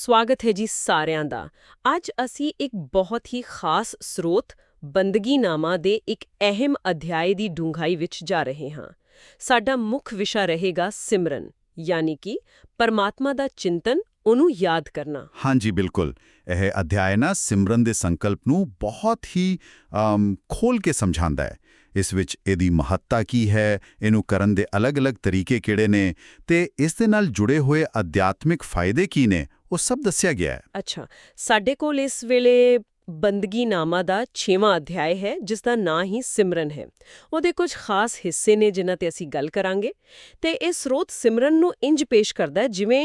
ਸਵਾਗਤ ਹੈ ਜੀ ਸਾਰਿਆਂ ਦਾ। ਅੱਜ ਅਸੀਂ ਇੱਕ ਬਹੁਤ ਹੀ ਖਾਸ ਸਰੋਤ ਬੰਦਗੀਨਾਮਾ ਦੇ ਇੱਕ ਅਹਿਮ ਅਧਿਆਇ ਦੀ ਡੂੰਘਾਈ ਵਿੱਚ ਜਾ ਰਹੇ ਹਾਂ। ਸਾਡਾ ਮੁੱਖ ਵਿਸ਼ਾ ਰਹੇਗਾ ਸਿਮਰਨ ਯਾਨੀ ਕਿ ਪਰਮਾਤਮਾ ਦਾ ਚਿੰਤਨ ਉਹਨੂੰ ਯਾਦ ਕਰਨਾ। ਹਾਂਜੀ ਬਿਲਕੁਲ। ਇਹ ਅਧਿਆਇ ਨਾ ਸਿਮਰਨ ਦੇ ਸੰਕਲਪ ਨੂੰ ਬਹੁਤ ਹੀ ਅਮ, ਖੋਲ ਕੇ ਸਮਝਾਉਂਦਾ ਹੈ। ਇਸ ਵਿੱਚ ਇਹਦੀ ਮਹੱਤਤਾ ਕੀ ਹੈ ਇਹਨੂੰ ਕਰਨ ਦੇ ਅਲੱਗ-ਅਲੱਗ ਤਰੀਕੇ ਕਿਹੜੇ ਨੇ ਤੇ ਇਸ ਦੇ ਨਾਲ ਜੁੜੇ ਹੋਏ ਅਧਿਆਤਮਿਕ ਫਾਇਦੇ ਕੀ ਨੇ ਉਹ ਸਭ ਦੱਸਿਆ ਗਿਆ ਹੈ। ਅੱਛਾ ਸਾਡੇ ਕੋਲ ਇਸ ਵੇਲੇ ਬੰਦਗੀਨਾਮਾ ਦਾ 6ਵਾਂ ਅਧਿਆਇ ਹੈ ਜਿਸ ਦਾ ਨਾਂ ਹੀ ਸਿਮਰਨ ਹੈ। ਉਹਦੇ ਕੁਝ ਖਾਸ ਹਿੱਸੇ ਨੇ ਜਿਨ੍ਹਾਂ ਤੇ ਅਸੀਂ ਗੱਲ ਕਰਾਂਗੇ ਤੇ ਇਹ ਸਰੋਤ ਸਿਮਰਨ ਨੂੰ ਇੰਜ ਪੇਸ਼ ਕਰਦਾ ਹੈ ਜਿਵੇਂ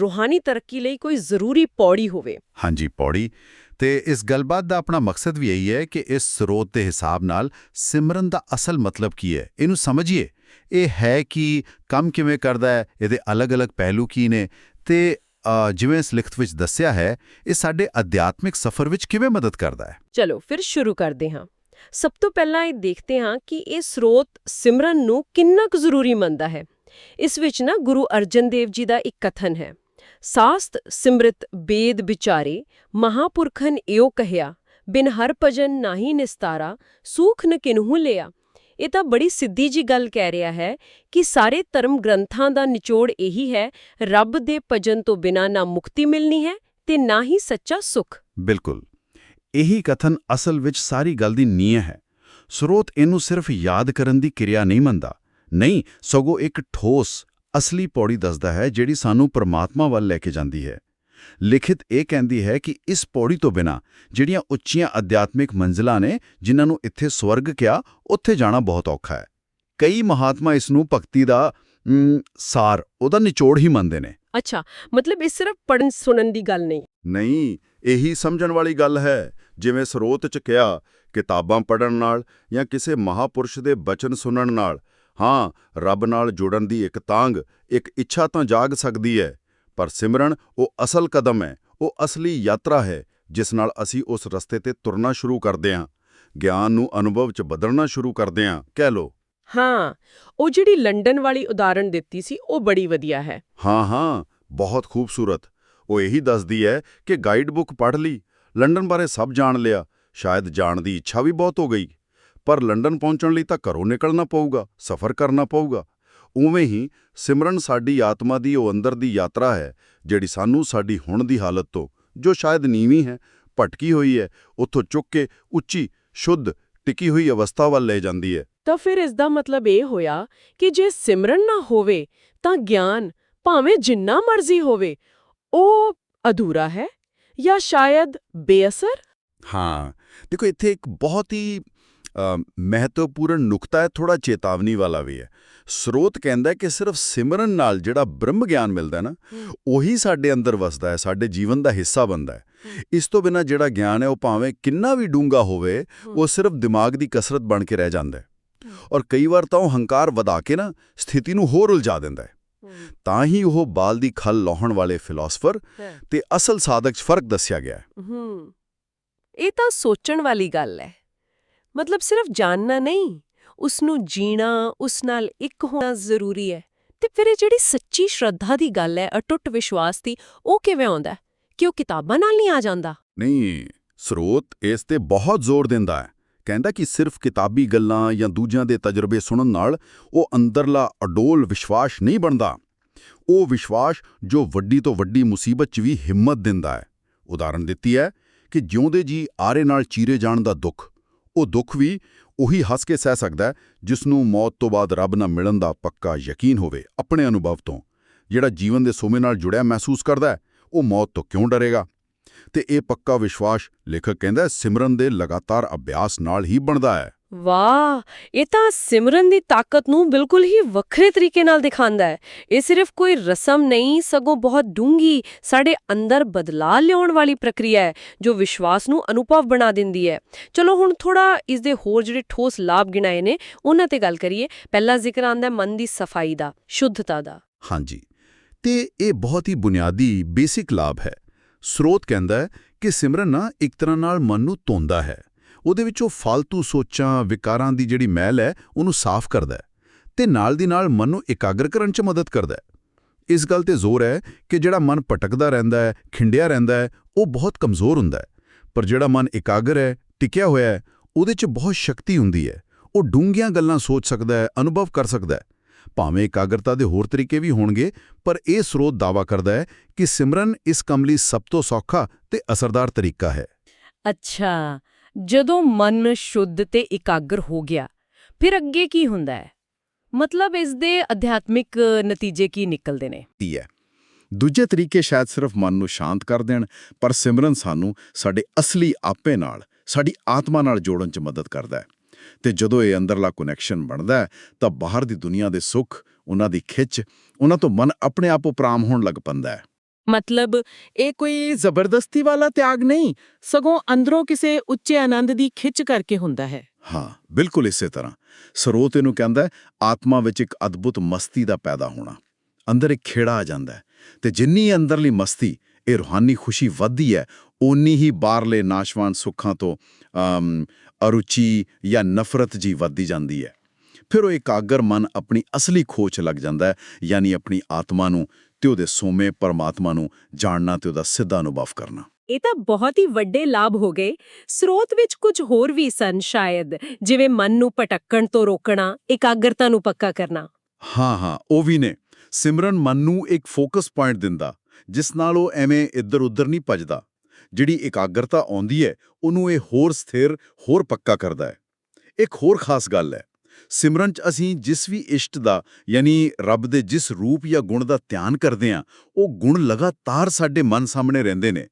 ਰੂਹਾਨੀ ਤਰੱਕੀ ਲਈ ਕੋਈ ਜ਼ਰੂਰੀ ਪੌੜੀ ਹੋਵੇ। ਹਾਂਜੀ ਪੌੜੀ। ਤੇ ਇਸ ਗੱਲਬਾਤ ਦਾ ਆਪਣਾ ਮਕਸਦ ਵੀ ਇਹੀ ਹੈ ਕਿ ਇਸ ਸਰੋਤ ਦੇ ਹਿਸਾਬ ਨਾਲ ਸਿਮਰਨ ਦਾ ਅਸਲ ਮਤਲਬ ਕੀ ਹੈ? ਇਹਨੂੰ ਸਮਝੀਏ। ਇਹ ਹੈ ਕਿ ਕੰਮ ਕਿਵੇਂ ਕਰਦਾ ਹੈ? ਇਹਦੇ ਅਲੱਗ-ਅਲੱਗ ਪਹਿਲੂ ਕੀ ਨੇ? ਤੇ ਜਿਵੇਂ ਇਸ ਲਿਖਤ ਵਿੱਚ ਦੱਸਿਆ ਹੈ, ਇਹ ਸਾਡੇ ਅਧਿਆਤਮਿਕ ਸਫ਼ਰ ਵਿੱਚ ਕਿਵੇਂ ਮਦਦ ਕਰਦਾ ਹੈ? ਚਲੋ, ਫਿਰ ਸ਼ੁਰੂ ਕਰਦੇ ਹਾਂ। ਸਭ ਤੋਂ ਪਹਿਲਾਂ ਇਹ ਦੇਖਦੇ ਹਾਂ ਕਿ ਇਹ ਸਰੋਤ ਸਿਮਰਨ ਨੂੰ ਕਿੰਨਾ ਕੁ ਜ਼ਰੂਰੀ ਮੰਨਦਾ ਹੈ। ਇਸ ਵਿੱਚ ਨਾ ਗੁਰੂ ਅਰਜਨ ਦੇਵ ਜੀ ਦਾ ਇੱਕ ਕਥਨ ਹੈ। ਸਾਸਤ ਸਿਮਰਿਤ ਬੇਦ ਵਿਚਾਰੇ ਮਹਾਪੁਰਖਨ ਇਉ ਕਹਿਆ, ਬਿਨ ਹਰ ਭਜਨ ਨਾਹੀ ਨਿਸਤਾਰਾ, ਸੂਖ ਨ ਕਿਨਹੂ ਲਿਆ। ਇਹ ਤਾਂ ਬੜੀ ਸਿੱਧੀ ਜੀ ਗੱਲ ਕਹਿ ਰਿਹਾ ਹੈ ਕਿ ਸਾਰੇ ਧਰਮ ਗ੍ਰੰਥਾਂ ਦਾ ਨਿਚੋੜ ਇਹੀ ਹੈ, ਰੱਬ ਦੇ ਭਜਨ ਤੋਂ ਬਿਨਾਂ ਨਾ ਮੁਕਤੀ ਮਿਲਣੀ ਹੈ ਤੇ ਨਾ ਹੀ ਸੱਚਾ ਸੁਖ। ਬਿਲਕੁਲ। ਇਹੀ ਕਥਨ ਅਸਲ ਵਿੱਚ ਸਾਰੀ ਗੱਲ ਦੀ ਨੀਂਹ ਹੈ। ਸਰੋਤ ਇਹਨੂੰ ਸਿਰਫ ਯਾਦ ਕਰਨ ਦੀ ਕਿਰਿਆ ਨਹੀਂ ਮੰਨਦਾ। ਨਹੀਂ, ਸਗੋਂ ਇੱਕ ਠੋਸ ਅਸਲੀ ਪੌੜੀ ਦੱਸਦਾ ਹੈ ਜਿਹੜੀ ਸਾਨੂੰ ਪਰਮਾਤਮਾ ਵੱਲ ਲੈ ਕੇ ਜਾਂਦੀ ਹੈ। ਲਿਖਿਤ ਇਹ ਕਹਿੰਦੀ ਹੈ ਕਿ ਇਸ ਪੌੜੀ ਤੋਂ ਬਿਨਾ ਜਿਹੜੀਆਂ ਉੱਚੀਆਂ ਅਧਿਆਤਮਿਕ ਮੰਜ਼ਿਲਾਂ ਨੇ ਜਿਨ੍ਹਾਂ ਨੂੰ ਇੱਥੇ ਸਵਰਗ ਕਿਹਾ ਉੱਥੇ ਜਾਣਾ ਬਹੁਤ ਔਖਾ ਹੈ। ਕਈ ਮਹਾਤਮਾ ਇਸ ਨੂੰ ਭਗਤੀ ਦਾ ਸਾਰ ਉਹਦਾ ਨਿਚੋੜ ਹੀ ਮੰਨਦੇ ਨੇ। ਅੱਛਾ ਮਤਲਬ ਇਹ ਸਿਰਫ ਪੜਨ ਸੁਣਨ ਦੀ ਗੱਲ ਨਹੀਂ। ਨਹੀਂ ਇਹੀ ਸਮਝਣ ਵਾਲੀ ਗੱਲ ਹੈ। ਜਿਵੇਂ ਸਰੋਤ ਚ ਕਿਹਾ ਕਿਤਾਬਾਂ ਪੜ੍ਹਨ ਨਾਲ ਜਾਂ ਕਿਸੇ ਮਹਾਪੁਰਸ਼ ਦੇ ਬਚਨ ਸੁਣਨ ਨਾਲ ਹਾਂ ਰੱਬ ਨਾਲ ਜੁੜਨ ਦੀ ਇੱਕ ਤਾਂਗ ਇੱਕ ਇੱਛਾ ਤਾਂ ਜਾਗ ਸਕਦੀ ਹੈ ਪਰ ਸਿਮਰਨ ਉਹ ਅਸਲ ਕਦਮ ਹੈ ਉਹ ਅਸਲੀ ਯਾਤਰਾ ਹੈ ਜਿਸ ਨਾਲ ਅਸੀਂ ਉਸ ਰਸਤੇ ਤੇ ਤੁਰਨਾ ਸ਼ੁਰੂ ਕਰਦੇ ਹਾਂ ਗਿਆਨ ਨੂੰ ਅਨੁਭਵ ਚ ਬਦਲਣਾ ਸ਼ੁਰੂ ਕਰਦੇ ਹਾਂ ਕਹਿ ਲੋ ਹਾਂ ਉਹ ਜਿਹੜੀ ਲੰਡਨ ਵਾਲੀ ਉਦਾਹਰਣ ਦਿੱਤੀ ਸੀ ਉਹ ਬੜੀ ਵਧੀਆ ਹੈ। ਹਾਂ ਹਾਂ ਬਹੁਤ ਖੂਬਸੂਰਤ। ਉਹ ਇਹੀ ਦੱਸਦੀ ਹੈ ਕਿ ਗਾਈਡ ਬੁੱਕ ਪੜ੍ਹ ਲਈ ਲੰਡਨ ਬਾਰੇ ਸਭ ਜਾਣ ਲਿਆ ਸ਼ਾਇਦ ਜਾਣ ਦੀ ਇੱਛਾ ਵੀ ਬਹੁਤ ਹੋ ਗਈ। ਪਰ ਲੰਡਨ ਪਹੁੰਚਣ ਲਈ ਤਾਂ ਘਰੋਂ ਨਿਕਲਣਾ ਪਊਗਾ ਸਫ਼ਰ ਕਰਨਾ ਪਊਗਾ। ਉਵੇਂ ਹੀ ਸਿਮਰਨ ਸਾਡੀ ਆਤਮਾ ਦੀ ਉਹ ਅੰਦਰ ਦੀ ਯਾਤਰਾ ਹੈ ਜਿਹੜੀ ਸਾਨੂੰ ਸਾਡੀ ਹੁਣ ਦੀ ਹਾਲਤ ਤੋਂ ਜੋ ਸ਼ਾਇਦ ਨੀਵੀਂ ਹੈ ਭਟਕੀ ਹੋਈ ਹੈ ਉੱਥੋਂ ਚੁੱਕ ਕੇ ਉੱਚੀ ਸ਼ੁੱਧ ਟਿਕੀ ਹੋਈ ਅਵਸਥਾ ਵੱਲ ਲੈ ਜਾਂਦੀ ਹੈ। ਤਾਂ ਫਿਰ ਇਸ ਦਾ ਮਤਲਬ ਇਹ ਹੋਇਆ ਕਿ ਜੇ ਸਿਮਰਨ ਨਾ ਹੋਵੇ ਤਾਂ ਗਿਆਨ ਭਾਵੇਂ ਜਿੰਨਾ ਮਰਜ਼ੀ ਹੋਵੇ ਉਹ ਅਧੂਰਾ ਹੈ ਜਾਂ ਸ਼ਾਇਦ ਬੇਅਸਰ? ਹਾਂ ਦੇਖੋ ਇੱਥੇ ਇੱਕ ਬਹੁਤ ਹੀ ਮਹੱਤਵਪੂਰਨ ਨੁਕਤਾ ਹੈ ਥੋੜਾ ਚੇਤਾਵਨੀ ਵਾਲਾ ਵੀ ਹੈ। ਸਰੋਤ ਕਹਿੰਦਾ ਕਿ ਸਿਰਫ ਸਿਮਰਨ ਨਾਲ ਜਿਹੜਾ ਬ੍ਰਹਮ ਗਿਆਨ ਮਿਲਦਾ ਨਾ ਉਹੀ ਸਾਡੇ ਅੰਦਰ ਵਸਦਾ ਹੈ ਸਾਡੇ ਜੀਵਨ ਦਾ ਹਿੱਸਾ ਬਣਦਾ ਹੈ। ਇਸ ਤੋਂ ਬਿਨਾ ਜਿਹੜਾ ਗਿਆਨ ਹੈ ਉਹ ਭਾਵੇਂ ਕਿੰਨਾ ਵੀ ਡੂੰਗਾ ਹੋਵੇ ਉਹ ਸਿਰਫ ਦਿਮਾਗ ਦੀ ਕਸਰਤ ਬਣ ਕੇ ਰਹਿ ਜਾਂਦਾ ਹੈ। ਔਰ ਕਈ ਵਾਰ ਤਾਂ ਉਹ ਹੰਕਾਰ ਵਧਾ ਕੇ ਨਾ ਸਥਿਤੀ ਨੂੰ ਹੋਰ ਉਲਝਾ ਦਿੰਦਾ ਹੈ। ਤਾਂ ਹੀ ਉਹ ਬਾਲ ਦੀ ਖਲ ਲਾਹਣ ਵਾਲੇ ਫਿਲਾਸਫਰ ਤੇ ਅਸਲ ਸਾਧਕ 'ਚ ਫ਼ਰਕ ਦੱਸਿਆ ਗਿਆ ਹੂੰ। ਇਹ ਤਾਂ ਸੋਚਣ ਵਾਲੀ ਗੱਲ ਹੈ। ਮਤਲਬ ਸਿਰਫ ਜਾਣਨਾ ਨਹੀਂ ਉਸ ਨੂੰ ਜੀਣਾ, ਉਸ ਨਾਲ ਇੱਕ ਹੋਣਾ ਜ਼ਰੂਰੀ ਹੈ। ਤੇ ਫਿਰ ਇਹ ਜਿਹੜੀ ਸੱਚੀ ਸ਼ਰਧਾ ਦੀ ਗੱਲ ਹੈ, ਅਟੁੱਟ ਵਿਸ਼ਵਾਸ ਦੀ, ਉਹ ਕਿਵੇਂ ਆਉਂਦਾ ਕਿ ਉਹ ਕਿਤਾਬਾਂ ਨਾਲ ਨਹੀਂ ਆ ਜਾਂਦਾ? ਨਹੀਂ, ਸਰੋਤ ਇਸ ਤੇ ਬਹੁਤ ਜ਼ੋਰ ਦਿੰਦਾ ਹੈ। ਕਹਿੰਦਾ ਕਿ ਸਿਰਫ ਕਿਤਾਬੀ ਗੱਲਾਂ ਜਾਂ ਦੂਜਿਆਂ ਦੇ ਤਜਰਬੇ ਸੁਣਨ ਨਾਲ ਉਹ ਅੰਦਰਲਾ ਅਡੋਲ ਵਿਸ਼ਵਾਸ ਨਹੀਂ ਬਣਦਾ। ਉਹ ਵਿਸ਼ਵਾਸ ਜੋ ਵੱਡੀ ਤੋਂ ਵੱਡੀ ਮੁਸੀਬਤ 'ਚ ਵੀ ਹਿੰਮਤ ਦਿੰਦਾ ਹੈ। ਉਦਾਹਰਣ ਦਿੱਤੀ ਹੈ ਕਿ ਜਿਉਂਦੇ ਜੀ ਆਰੇ ਨਾਲ ਚੀਰੇ ਜਾਣ ਦਾ ਦੁੱਖ। ਉਹ ਦੁੱਖ ਵੀ ਉਹੀ ਹੱਸ ਕੇ ਸਹਿ ਸਕਦਾ ਜਿਸ ਨੂੰ ਮੌਤ ਤੋਂ ਬਾਅਦ ਰੱਬ ਨਾਲ ਮਿਲਣ ਦਾ ਪੱਕਾ ਯਕੀਨ ਹੋਵੇ, ਆਪਣੇ ਅਨੁਭਵ ਤੋਂ। ਜਿਹੜਾ ਜੀਵਨ ਦੇ ਸੋਮੇ ਨਾਲ ਜੁੜਿਆ ਮਹਿਸੂਸ ਕਰਦਾ ਉਹ ਮੌਤ ਤੋਂ ਕਿਉਂ ਡਰੇਗਾ? ਤੇ ਇਹ ਪੱਕਾ ਵਿਸ਼ਵਾਸ ਲੇਖਕ ਕਹਿੰਦਾ ਸਿਮਰਨ ਦੇ ਲਗਾਤਾਰ ਅਭਿਆਸ ਨਾਲ ਹੀ ਬਣਦਾ ਹੈ। ਵਾਹ! ਇਹ ਤਾਂ ਸਿਮਰਨ ਦੀ ਤਾਕਤ ਨੂੰ ਬਿਲਕੁਲ ਹੀ ਵੱਖਰੇ ਤਰੀਕੇ ਨਾਲ ਦਿਖਾਉਂਦਾ ਹੈ। ਇਹ ਸਿਰਫ ਕੋਈ ਰਸਮ ਨਹੀਂ, ਸਗੋਂ ਬਹੁਤ ਡੂੰਗੀ ਸਾਡੇ ਅੰਦਰ ਬਦਲਾਅ ਲਿਆਉਣ ਵਾਲੀ ਪ੍ਰਕਿਰਿਆ ਹੈ, ਜੋ ਵਿਸ਼ਵਾਸ ਨੂੰ ਅਨੁਭਵ ਬਣਾ ਦਿੰਦੀ ਹੈ। ਚਲੋ ਹੁਣ ਥੋੜਾ ਇਸ ਦੇ ਹੋਰ ਜਿਹੜੇ ਠੋਸ ਲਾਭ ਗਿਣਾਏ ਨੇ, ਉਹਨਾਂ ਤੇ ਗੱਲ ਕਰੀਏ। ਪਹਿਲਾ ਜ਼ਿਕਰ ਆਂਦਾ ਮਨ ਦੀ ਸਫ਼ਾਈ ਦਾ, ਸ਼ੁੱਧਤਾ ਦਾ। ਹਾਂਜੀ। ਤੇ ਇਹ ਬਹੁਤ ਹੀ ਬੁਨਿਆਦੀ, ਬੇਸਿਕ ਲਾਭ ਹੈ। ਸਰੋਤ ਕਹਿੰਦਾ ਹੈ ਕਿ ਸਿਮਰਨ ਨਾ ਇੱਕ ਤਰ੍ਹਾਂ ਨਾਲ ਮਨ ਨੂੰ ਧੋਂਦਾ ਹੈ। ਉਹਦੇ ਵਿੱਚੋਂ ਫालतू ਸੋਚਾਂ, ਵਿਕਾਰਾਂ ਦੀ ਜਿਹੜੀ ਮਹਿਲ ਹੈ, ਉਹਨੂੰ ਸਾਫ਼ ਕਰਦਾ ਹੈ ਤੇ ਨਾਲ ਦੀ ਨਾਲ ਮਨ ਨੂੰ ਇਕਾਗਰ ਕਰਨ 'ਚ ਮਦਦ ਕਰਦਾ ਇਸ ਗੱਲ ਤੇ ਜ਼ੋਰ ਹੈ ਕਿ ਜਿਹੜਾ ਮਨ ਭਟਕਦਾ ਰਹਿੰਦਾ ਹੈ, ਖਿੰਡਿਆ ਰਹਿੰਦਾ ਹੈ, ਉਹ ਬਹੁਤ ਕਮਜ਼ੋਰ ਹੁੰਦਾ ਹੈ। ਪਰ ਜਿਹੜਾ ਮਨ ਇਕਾਗਰ ਹੈ, ਟਿਕਿਆ ਹੋਇਆ ਹੈ, ਉਹਦੇ 'ਚ ਬਹੁਤ ਸ਼ਕਤੀ ਹੁੰਦੀ ਹੈ। ਉਹ ਡੂੰਘੀਆਂ ਗੱਲਾਂ ਸੋਚ ਸਕਦਾ ਹੈ, ਅਨੁਭਵ ਕਰ ਸਕਦਾ ਹੈ। ਭਾਵੇਂ ਇਕਾਗਰਤਾ ਦੇ ਹੋਰ ਤਰੀਕੇ ਵੀ ਹੋਣਗੇ, ਪਰ ਇਹ ਸਰੋਤ ਦਾਵਾ ਕਰਦਾ ਹੈ ਕਿ ਸਿਮਰਨ ਇਸ ਕੰਮ ਲਈ ਸਭ ਤੋਂ ਸੌਖਾ ਤੇ ਅਸਰਦਾਰ ਤਰੀਕਾ ਹੈ। ਅੱਛਾ। ਜਦੋਂ ਮਨ ਸ਼ੁੱਧ ਤੇ ਇਕਾਗਰ ਹੋ ਗਿਆ, ਫਿਰ ਅੱਗੇ ਕੀ ਹੁੰਦਾ ਹੈ? ਮਤਲਬ ਇਸ ਦੇ ਅਧਿਆਤਮਿਕ ਨਤੀਜੇ ਕੀ ਨਿਕਲਦੇ ਨੇ? ਦੂਜੇ ਤਰੀਕੇ ਸ਼ਾਇਦ ਸਿਰਫ ਮਨ ਨੂੰ ਸ਼ਾਂਤ ਕਰ ਦੇਣ, ਪਰ ਸਿਮਰਨ ਸਾਨੂੰ ਸਾਡੇ ਅਸਲੀ ਆਪੇ ਨਾਲ, ਸਾਡੀ ਆਤਮਾ ਨਾਲ ਜੋੜਨ 'ਚ ਮਦਦ ਕਰਦਾ ਹੈ। ਤੇ ਜਦੋਂ ਇਹ ਅੰਦਰਲਾ ਕਨੈਕਸ਼ਨ ਬਣਦਾ ਹੈ, ਤਾਂ ਬਾਹਰ ਦੀ ਦੁਨੀਆ ਦੇ ਸੁੱਖ, ਉਹਨਾਂ ਦੀ ਖਿੱਚ, ਉਹਨਾਂ ਤੋਂ ਮਨ ਆਪਣੇ ਆਪ ਉਪਰਾਮ ਹੋਣ ਲੱਗ ਪੈਂਦਾ ਹੈ। ਮਤਲਬ, ਇਹ ਕੋਈ ਜ਼ਬਰਦਸਤੀ ਵਾਲਾ ਤਿਆਗ ਨਹੀਂ, ਸਗੋਂ ਅੰਦਰੋਂ ਕਿਸੇ ਉੱਚੇ ਆਨੰਦ ਦੀ ਖਿੱਚ ਕਰਕੇ ਹੁੰਦਾ ਹੈ। ਹਾਂ, ਬਿਲਕੁਲ ਇਸੇ ਤਰ੍ਹਾਂ। ਸਰੋਤ ਇਹਨੂੰ ਕਹਿੰਦਾ ਆਤਮਾ ਵਿੱਚ ਇੱਕ ਅਦਭੁਤ ਮਸਤੀ ਦਾ ਪੈਦਾ ਹੋਣਾ। ਅੰਦਰ ਇੱਕ ਖੇੜਾ ਆ ਜਾਂਦਾ ਹੈ ਤੇ ਜਿੰਨੀ ਅੰਦਰਲੀ ਮਸਤੀ, ਇਹ ਰੂਹਾਨੀ ਖੁਸ਼ੀ ਵੱਧਦੀ ਹੈ, ਓਨੀ ਹੀ ਬਾਹਰਲੇ ਨਾਸ਼ਵਾਨ ਸੁੱਖਾਂ ਤੋਂ ਅਰੁਚੀ ਜਾਂ ਨਫ਼ਰਤ ਜੀ ਵੱਧਦੀ ਜਾਂਦੀ ਹੈ। ਫਿਰ ਉਹ ਇਕਾਗਰ ਮਨ ਆਪਣੀ ਅਸਲੀ ਖੋਜ ਲੱਗ ਜਾਂਦਾ ਹੈ, ਯਾਨੀ ਆਪਣੀ ਆਤਮਾ ਨੂੰ ਤੇ ਉਹਦੇ ਸੋਮੇ ਪਰਮਾਤਮਾ ਨੂੰ ਜਾਣਨਾ ਤੇ ਉਹਦਾ ਸਿੱਧਾ ਅਨੁਭਵ ਕਰਨਾ। ਇਹ ਤਾਂ ਬਹੁਤ ਹੀ ਵੱਡੇ ਲਾਭ ਹੋ ਗਏ। ਸਰੋਤ ਵਿੱਚ ਕੁਝ ਹੋਰ ਵੀ ਸਨ ਸ਼ਾਇਦ ਜਿਵੇਂ ਮਨ ਨੂੰ ਭਟਕਣ ਤੋਂ ਰੋਕਣਾ ਇਕਾਗਰਤਾ ਨੂੰ ਪੱਕਾ ਕਰਨਾ। ਹਾਂ ਹਾਂ ਉਹ ਵੀ ਨੇ। ਸਿਮਰਨ ਮਨ ਨੂੰ ਇੱਕ ਫੋਕਸ ਪੁਆਇੰਟ ਦਿੰਦਾ ਜਿਸ ਨਾਲ ਉਹ ਐਵੇਂ ਇੱਧਰ ਉੱਧਰ ਨਹੀਂ ਭੱਜਦਾ। ਜਿਹੜੀ ਇਕਾਗਰਤਾ ਆਉਂਦੀ ਹੈ ਉਹਨੂੰ ਇਹ ਹੋਰ ਸਥਿਰ ਹੋਰ ਪੱਕਾ ਕਰਦਾ ਹੈ। ਇੱਕ ਹੋਰ ਖਾਸ ਗੱਲ ਹੈ। ਸਿਮਰਨ 'ਚ ਅਸੀਂ ਜਿਸ ਵੀ ਇਸ਼ਟ ਦਾ ਯਾਨੀ ਰੱਬ ਦੇ ਜਿਸ ਰੂਪ ਜਾਂ ਗੁਣ ਦਾ ਧਿਆਨ ਕਰਦੇ ਹਾਂ, ਉਹ ਗੁਣ ਲਗਾਤਾਰ ਸਾਡੇ ਮਨ ਸਾਹਮਣੇ ਰਹਿੰਦੇ ਨੇ